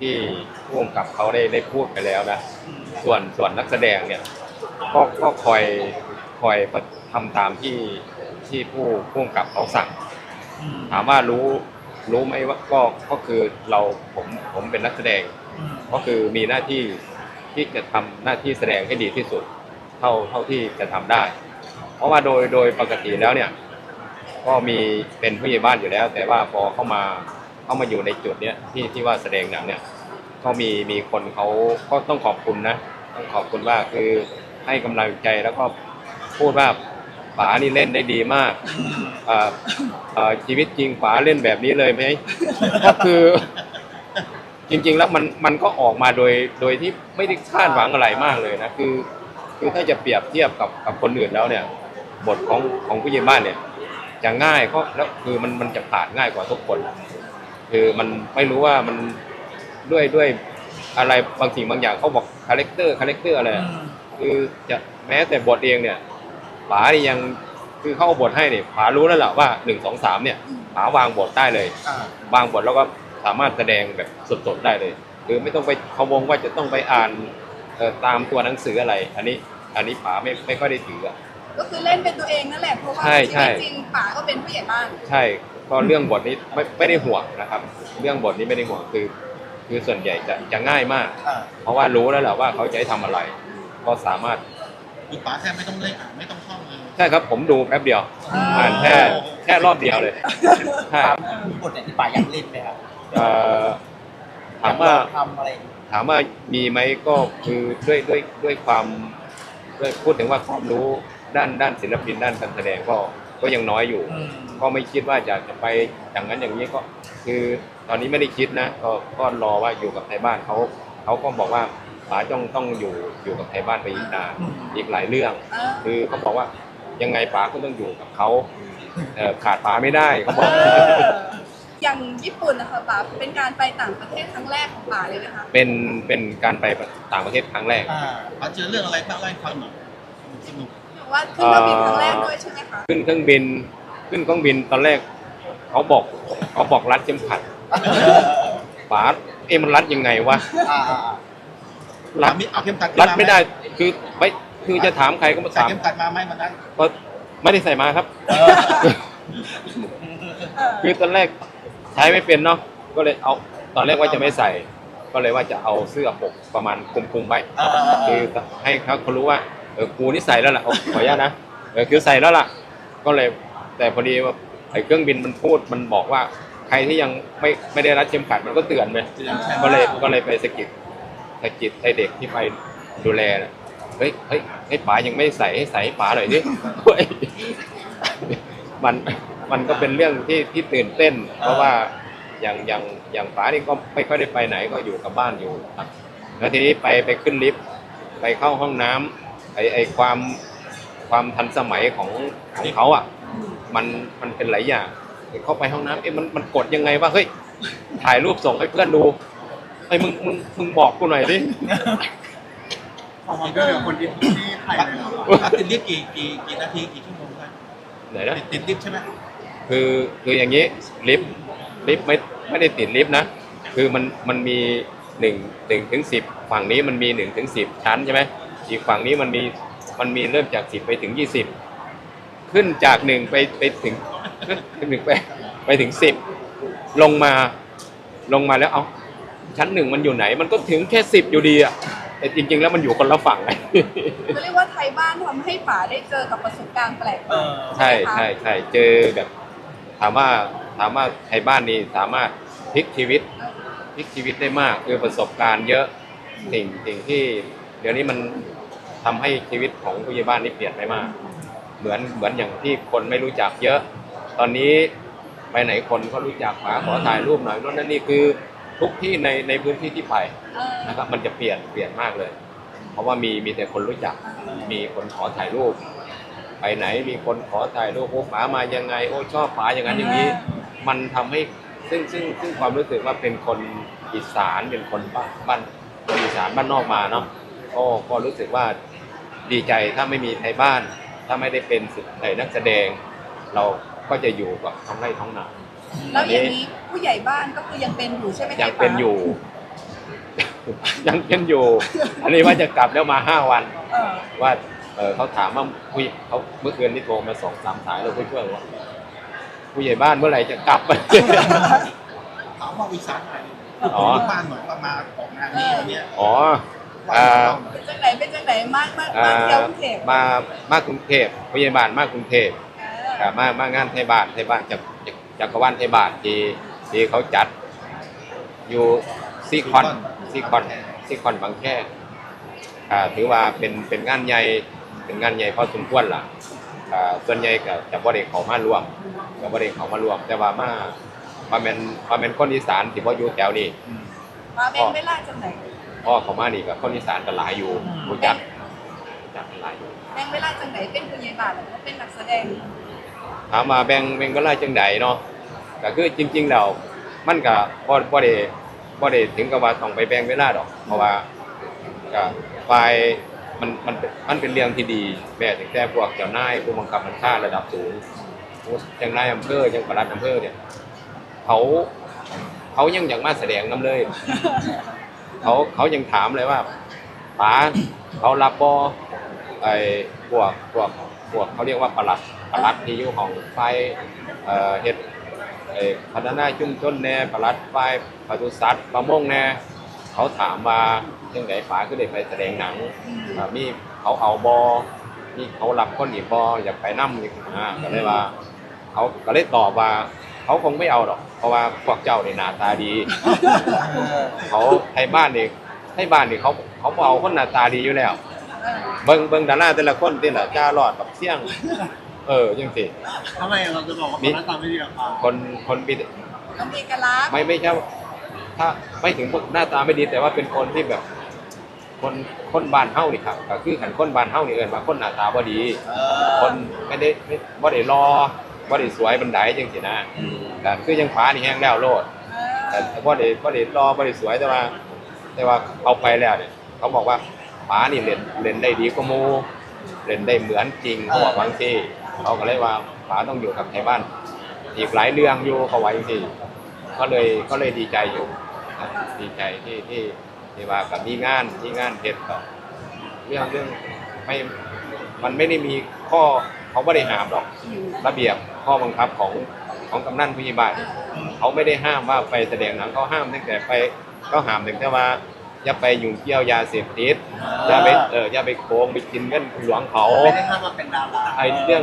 ที่ผู้กำกับเขาได้ได้พูดไปแล้วนะ ส่วนส่วนนักแสดงเนี่ยก็ก็คอยคอยทำตามที่ที่ผู้ผู้กำกับเขาสั่ง ถามว่ารู้รู้ไหมว่าก็ก็คือเราผมผมเป็นนักแสดง ก็คือมีหน้าที่ที่จะทำหน้าที่แสดงให้ดีที่สุด เท่าเท่าที่จะทำได้ เพราะว่าโดยโดยปกติแล้วเนี่ย ก็มีเป็นผู้ใหญ่บ้านอยู่แล้ว แต่ว่าพอเข้ามา เข้ามาอยู่ในจุดเนี้ยที่ที่ว่าแสดงหนังเนี่ยก็มีมีคนเขาก็ต้องขอบคุณนะต้องขอบคุณว่าคือให้กำลังใจแล้วก็พูดว่าป๋านี่เล่นได้ดีมากชีวิตจริงป๋าเล่นแบบนี้เลยไหมก็คือจริง ๆ แล้วมันมันก็ออกมาโดยโดยที่ไม่ได้คาดหวังอะไรมากเลยนะคือคือถ้าจะเปรียบเทียบกับกับคนอื่นแล้วเนี่ย บทของของผู้ใหญ่บ้านเนี่ย จะง่ายก็แล้วคือมันมันจะผ่านง่ายกว่าทุกคน คือมันไม่รู้ว่ามันด้วยด้วยอะไรบางสิ่งบางอย่างเขาบอกคาแรคเตอร์คาแรคเตอร์อะไรอะคือจะแม้แต่บทเองเนี่ยป๋านี่ยังคือเข้าเอาบทให้เนี่ยป๋ารู้แล้วแหละว่าหนึ่งสองสามเนี่ยป๋าวางบทได้เลยวางบทแล้วก็สามารถแสดงแบบสดๆได้เลย คือไม่ต้องไปพะวงว่าจะต้องไปอ่านเอ่อตามตัวหนังสืออะไร อันนี้อันนี้ป๋าไม่ไม่ค่อยได้ถืออะ ก็คือเล่นเป็นตัวเองนั่นแหละเพราะว่าใช่ชีใช่วิตจริงป๋าก็เป็นผู้ใหญ่บ้าน ใช่ก็เรื่องบทนี้ไม่ไม่ได้ห่วงนะครับ เรื่องบทนี้ไม่ได้ห่วงคือ คือส่วนใหญ่จะจะง่ายมากเพราะว่ารู้แล้วแหละว่าเขาจะให้ทำอะไร ก็สามารถคือป๋าแทบไม่ต้องเล่นอะไม่ต้องท่องเลยใช่ครับผมดูแป๊บเดียวอ่าอ่านแค่แค่รอบเดียวเลยใช่มีบทไหนที่ป๋าอยากเล่นไหมครับเอ่อถามว่า อยกลองทำอะไรอย่างเงี้ยถามว่ามีไหมก็คือด้วยด้วยด้วยความด้วยพูดถึงว่าความรู้ ด้านด้านศิลปินด้านการแสดงก็ก็ยังน้อยอยู่ อืม ก็ไม่คิดว่าจะจะไปอย่างนั้นอย่างนี้ก็ คือตอนนี้ไม่ได้คิดนะ ก็ก็รอว่าอยู่กับไทยบ้านเขาเขาก็บอกว่าป๋าจ้องต้องอยู่อยู่กับไทยบ้านไปอีกนานอีกหลายเรื่อง เออคือเขาบอกว่ายังไงป๋าก็ต้องอยู่กับเขาเอ่อขาดป๋าไม่ได้เขาบอกอย่างญี่ปุ่นนะคะป๋าเป็นการไปต่างประเทศครั้งแรกของป๋าเลยไหมคะเป็นเป็นการไปต่างประเทศครั้งแรก อ่าป๋าเจอเรื่องอะไรบ้างเล่าให้ฟังหน่อยสนุกหรือ ว่าขึ้นเครื่องบินครั้งแรกด้วยใช่ไหมคะขึ้นเครื่องบิน ขึ้นเครื่องบินตอนแรกเขาบอกเขาบอกรัดเข็มขัดป๋าเอ๊ะมันรัดยังไงวะอ่าอ่าอ่ารัดมีเอาเข็มขัดรัดไม่ได้คือไม่คือจะถามใครก็มาใส่ถามเข็มขัดมาไหมวันนั้นก็ไม่ได้ใส่มาครับเออคือตอนแรกใช้ไม่เป็นเนาะก็เลยเอาตอนแรกว่าจะไม่ใส่ ก็เลยว่าจะเอาเสื้อปกประมาณคลุมๆไว้อ่าอ่าอ่าคือให้เขาเขารู้ว่า เออกูนี่ใส่แล้วล่ะเอาขออนุญาตนะเออคือใส่แล้วล่ะ ก็เลยแต่พอดีว่าไอ้เครื่องบินมันพูดมันบอกว่า ใครที่ยังไม่ไม่ได้รัดเข็มขัดมันก็เตือนไปก็เลยก็เลยไปสะกิดสะกิดไอเด็กที่ไปดูแลน่ะเฮ้ยเฮ้ยให้ป๋ายังไม่ใส่ให้ใส่ให้ป๋าหน่อยดิเฮ้ยมันมันก็เป็นเรื่องที่ที่ตื่นเต้น เพราะว่าอย่างอย่างอย่างป๋านี่ก็ไม่ค่อยได้ไปไหนก็อยู่กับบ้านอยู่ครับ แล้วทีนี้ไปไปขึ้นลิฟต์ไปเข้าห้องน้ำ ไอไอความความทันสมัยของของเขาอะ มันมันเป็นหลายอย่างเข้าไปห้องน้ำเอ๊ะมันมันกดยังไงวะเฮ้ยถ่ายรูปส่งให้เพื่อนดูไอ้ยมึงมึงมึงบอกกูหน่อยดิผมก็เหลือคนที่ที่ไทยเลยเหรอป๋าติดลิฟต์กี่กี่กี่นาทีกี่ชั่วโมงครับไหนนะติดติดลิฟต์ใช่ไหมคือคืออย่างนี้ลิฟต์ลิฟต์ไม่ไม่ได้ติดลิฟต์นะคือมันมันมีหนึ่งหนึ่งถึงสิบฝั่งนี้มันมีหนึ่งถึงสิบชั้นใช่ไหม อีกฝั่งนี้มันมีมันมีเริ่มจากสิบไปถึงยี่สิบขึ้นจากหนึ่งไปไปถึงขึ้นหนึ่งไปไปถึงสิบลงมาลงมาแล้วเอาชั้นหนึ่งมันอยู่ไหน มันก็ถึงแค่สิบอยู่ดีอะแต่จริง ๆ แล้วมันอยู่คนละฝั่งไงก็เรียกว่าไทยบ้านทำให้ป๋าได้เจอกับประสบการณ์แปลกใหเอม่อใช่ไหมคะใช่ใช่เจอแบบ ถามว่าถามว่าไทยบ้านนี่สามารถพลิกชีวิตพลิกชีวิตได้มากคือประสบการณ์เยอะสิ่งสิ่งที่ เดี๋ยวนี้มัน ทำให้ชีวิตของผู้ใหญ่บ้านนี่เปลี่ยนไปมาก เหมือนเหมือนอย่างที่คนไม่รู้จักเยอะ ตอนนี้ไปไหนคนก็รู้จักป๋าขอถ่ายรูปหน่อยนั่นนั่นนี่คือทุกที่ในในพื้นที่ที่ไปนะครับมันจะเปลี่ยนเปลี่ยนมากเลย เพราะว่ามีมีแต่คนรู้จัก มีคนขอถ่ายรูป ไปไหนมีคนขอถ่ายรูปโอ้ป๋ามายังไง โอ้ชอบป๋าอย่างนั้นอย่างนี้ มันทำให้ซึ่งซึ่งซึ่งความรู้สึกว่าเป็นคนอีสานเป็นคนบ้านบ้านคนอีสานบ้านนอกมาเนาะ ก็ก็รู้สึกว่าดีใจถ้าไม่มีไทยบ้าน ถ้าไม่ได้เป็นศิลป์เอ่อนักแสดง เราก็จะอยู่กับท้องไร่ท้องนาแล้วอย่างนี้ผู้ใหญ่บ้านก็คือยังเป็นอยู่ใช่ไหมคะยังเป็นอยู่ ยังเป็นอยู่ อันนี้ว่าจะกลับแล้วมาห้าวันเออว่าเออเขาถามว่าผู้ใหญ่เขาเมื่อคืนนี่โทรมาสองสามสายเราผู้ช่วยว่าผู้ใหญ่บ้านเมื่อไหร่จะกลับถามว่าวิสานหน่อยอ๋อบ้านหน่อยว่ามาออกงานนี้วันเนี้ยอ๋อว่า อ่าเป็นจังไหนเป็นจังไหนมากมากอ่ามากเที่ยวกรุงเทพมามากรุงเทพผู้ใหญ่บ้านมากรุงเทพเออครับมามางานไทยบ้านไทยบ้านจากจากจักรวาลไทยบ้านที่ที่เขาจัด อยู่ซีคอนซีคอนซีคอนบางแคอ่าถือว่าเป็นเป็นงานใหญ่เป็นงานใหญ่พอสมควรล่ะอ่าส่วนใหญ่ก็จะบ่ได้เข้ามารวมก็บ่ได้เข้ามารวม แต่ว่ามามาเป็นมาเป็นคนอีสานที่บ่อยู่แถวนี้ มาเป็นเวลาจังไหน พ่อเขามานี่ก็คนอีสานก็หลายอยู่รู้จักรู้จักหลายอยู่แบ่งเวลาจังไหนเป็นผู้ใหญ่บ้านหรือว่าเป็นนักแสดงถามมาแบ่งแบ่งก็ไล่จังใดเนาะก็คือจริงๆแล้วมันก็บ่บ่ได้บ่ได้ถึงกับว่าต้องไปแบ่งเวลาดอก เพราะว่าก็ฝ่ายมันมันเป็นมันเป็นเรื่องที่ดีแม้แต่พวกเจ้านายผู้บังคับบัญชาระดับสูงผู้จังนายอำเภอจังปลัดอำเภอเนี่ยเขาเขายังอยากมาแสดงนํเลย เขาเขายังถามเลยว่าป๋าเขารับบอไอ้พวกพวกพวกเขาเรียกว่าปลัดปลัดที่อยู่ของไฟเอ่อเฮ็ดไอ้พัฒนาชุมชนแน่ปลัดไฟปศุสัตว์ประมงแน่เขาถามว่าจังไดป๋าคือได้ไปแสดงหนังมีเขาเอาบอมีเขารับคนอีกบออยากไปนำอีกอ่าก็เลยว่า เขาก็เลยตอบว่า เขาคงไม่เอาหรอก เพราะว่าพวกเจ้าเนี่ยหน้าตาดี เขาไทยบ้านนี่ไทยบ้านนี่เขาเขาบ่เอาคนหน้าตาดีอยู่แล้วเออเบิ่งเบิ่งดาราแต่ละคนที่ละจ้ารอดกับเสี่ยง เออจังสิทำไมเราจะบอกว่าคนหน้าตาไม่ดีกับปลาคนคนมีต้องมีเอกลักษณ์ไม่ไม่ใช่ว่าถ้าไม่ถึงพวกหน้าตาไม่ดีแต่ว่าเป็นคนที่แบบ คนคนบ้านเฮานี่ครับก็คือขันคนบ้านเฮานี่เอิ้นว่าคนหน้าตาบ่ดี คนไม่ได้ไม่บ่ได้รอ บ่ได้สวยบันไดจังสินะแต่คือยังฟ้านี่แห้งแล้วโลดเออแต่บ่ได้บ่ได้รอบ่ได้สวยแต่ว่า แต่ว่าเอาไปแล้วเนี่ย เขาบอกว่าป๋านี่เล่นเล่นได้ดีกว่าหมูเล่นได้เหมือนจริงเขาบอกบางทีเขาก็เลยว่าป๋าต้องอยู่กับไทยบ้าน อีกหลายเรื่องอยู่เขาไว้ที่ก็เลยก็เลยดีใจอยู่นะดีใจที่ที่ที่ว่ากับมีงานมีงานเฮ็ดต่อเรื่องเรื่องไม่มันไม่ได้มีข้อเขาไม่ได้ห้ามหรอกระเบียบ ข้อบังคับของของกำนันผู้ใหญ่บ้านเขาไม่ได้ห้ามว่าไปแสดงหนังเขาห้ามตั้งแต่ไปเขาห้ามถึงแค่ว่าอย่าไปยุ่งเกี่ยวยาเสพติดอย่าไปเอออย่าไปโกงไปกินเงินหลวงเขาไม่ได้ห้ามมาเป็นดาราไอ้เรื่อง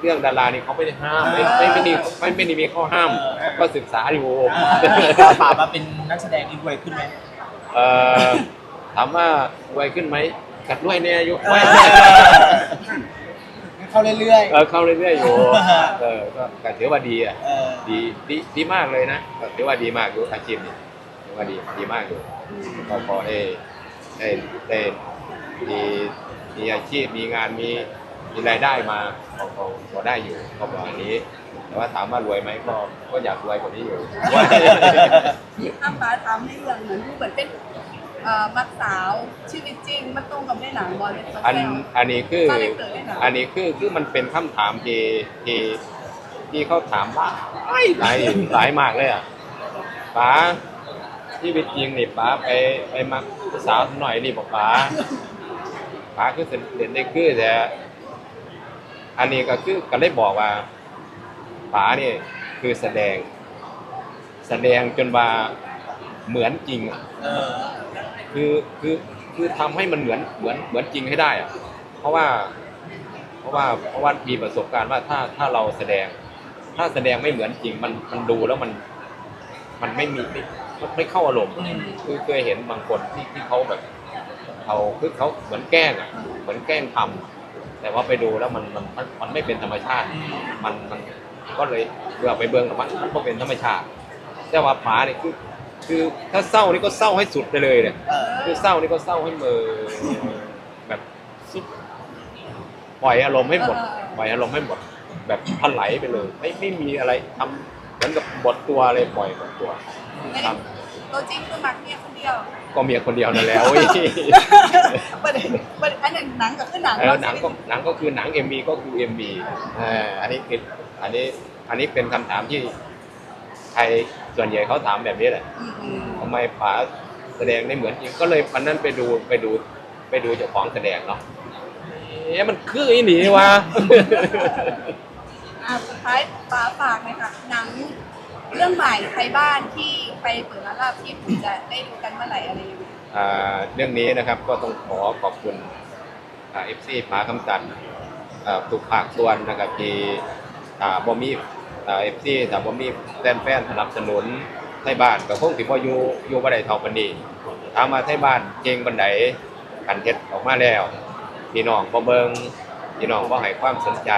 เรื่องดารานี่เขาไม่ได้ห้ามไม่ไม่ไม่ได้ไม่ไม่ได้มีข้อห้าม ก็ศึกษาอยู่ถ้าป่ามาเป็นนักแสดงนี่รวยขึ้นไหมเอ่อถามว่ารวยขึ้นไหมกัดรวยเนี่ยอายุไว้ เข้าเรื่อย เออเข้าเรื่อยๆอยู่เออก็ก็ถือว่าดีอะ ๆ เออดีดีดีมากเลยนะก็ถือว่าดีมากอยู่อาชีพนี้ถือว่าดีดีมากอยู่ก็พอได้ได้ได้มีมีอาชีพมีงานมีมีรายได้มาก็ก็พอได้อยู่ก็ประมาณนี้ แต่ว่าถามว่ารวยไหมก็ก็อยากรวยกว่านี้อยู่ถ้าฟ้าทำให้เรื่องเหมือนผู้เหมือนเป็น เอ่อมักสาวชีวิตจริง มันตรงกับในหนังบอลเลยเขาอันแซวอันนี้คือตอนเด็กเกิดได้เหรออัอันนี้คือคือมันเป็นคำถามที่ที่ที่เขาถามหลายหลายหลายมากเลยอะป๋าที่เป็นจริงนี่ป๋าไปไปมักผู้สาวหน่อยนี่บอกป๋าป๋าคือเด่นได้คือแต่อันนี้ก็คือก็ได้บอกว่าป๋านี่คือแสดง แสดงจนว่าเหมือนจริงอะเออ คือคือคือทำให้มันเหมือนเหมือนเหมือนจริงให้ได้อะเพราะว่า เพราะว่าเพราะว่ามีประสบการณ์ว่าถ้าถ้าเราแสดง ถ้าแสดงไม่เหมือนจริงมันมันดูแล้วมัน มันไม่มีไม่ไม่เข้าอารมณ์คือเคยเห็นบางคนที่ที่เขาแบบเขาคือเขาเหมือนแกล้งอะเหมือนแกล้งทำแต่ว่าไปดูแล้วมันมันมันมันไม่เป็นธรรมชาติ มันมันก็เลยเบื่อไปเบิ่งกับมันมันก็เป็นธรรมชาติ แต่ว่าผาเนี่ยคือ คือถ้าเศร้านี่ก็เศร้าให้สุดไปเลยเนี่ยเออคือเศร้านี่ก็เศร้าให้เมอแบบสุดปล่อยอารมณ์ให้หมดเออปล่อยอารมณ์ให้หมด แบบพันไหลไปเลย ไม่ไม่มีอะไรทำเหมือนกับบทตัวเลยปล่อยบทตัวไม่คได้รับตัวจริงคือมักเมียคนเดียวก็เมียคนเดียวนั่นแหล้วประเด็นประเด็นอันนั้นหนังกับคือหนังเออหนังก็หนังก็คือหนัง MV ก็คือ MV เอ่าอันนี้คืออันนี้อันนี้เป็นคำถามที่ใคร ส่วนใหญ่เขาถามแบบนี้แหละอืมอืมทำไมป๋าแสแสดงได้เหมือนจริงก็เลยวันนั้นไปดูไปดูไปดูเจ้าของแสดงเนาะเอ๊ะมันคืออีหนีวะอะสุดท้ายป๋าฝากหน่อยค่ะหนังเรื่องใหม่ไทยบ้านที่ไปเปิดร้านลาบที่ผมจะได้ดูกันเมื่อไหร่อะไรยังไงอ่าเรื่องนี้นะครับก็ต้องขอขอบคุณเอฟซีพาคำตันอ่าทุกภาคส่วนนะครับที่อ่าบ่มี เอฟซีถ้าบ่มีแฟนๆสนับสนุนไทยบ้านก็คงสิบ่อยู่อยู่บ่ไดเท่าปานนี้ถามมาไทยบ้านเก่งบันไดกันเฮ็ดออกมาแล้วพี่น้องบ่เบิ่งพี่น้องบ่ให้ความสนใจ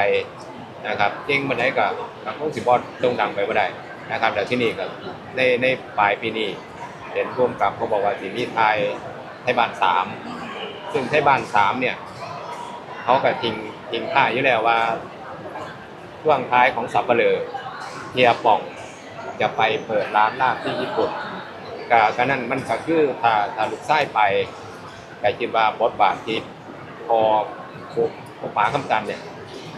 นะครับเก่งบันไดก็ก็คงสิบ่โด่งดังไปบ่ได้นะครับแล้วที่นี่ก็ในในปลายปีนี้เห็นร่วมกับเขาบอกว่าสีมีไทยไทยบ้านสามซึ่งไทยบ้านสามเนี่ยเขาก็ทิ้งทิ้งท่ายอยู่แล้วว่า ช่วงท้ายของสับเปลือเฮียป่องจะไปเปิดร้านลาบที่ญี่ปุ่นก็ก็นั่นมันก็คือถ้าถ้าลูกไส้ไปก็คิดว่าบทบาทที่พอผู้ผู้ป๋าคำจันเนี่ย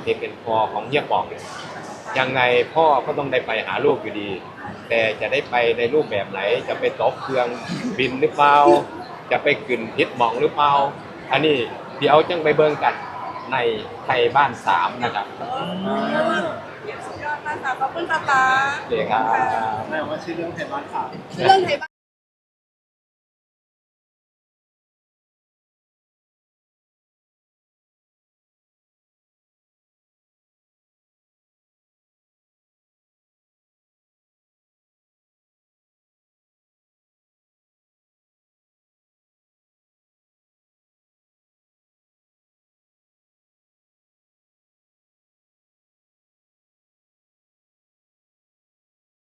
ที่เป็นพอของเฮียป่องเนี่ยยังไงพ่อก็ต้องได้ไปหาลูกอยู่ดี แต่จะได้ไปในรูปแบบไหน จะไปตบเครื่องบินหรือเปล่าจะไปกึ่นพิษมองหรือเปล่าอันนี้เดี๋ยวจังไปเบิ่งกันในไทยบ้านสามนะครับ สุดยอดมากค่ะขอบคุณค่ะป๋าโอเคครับ แม่ว่าชื่อเรื่องไทยบ้านสามเรื่องไทยบ้าน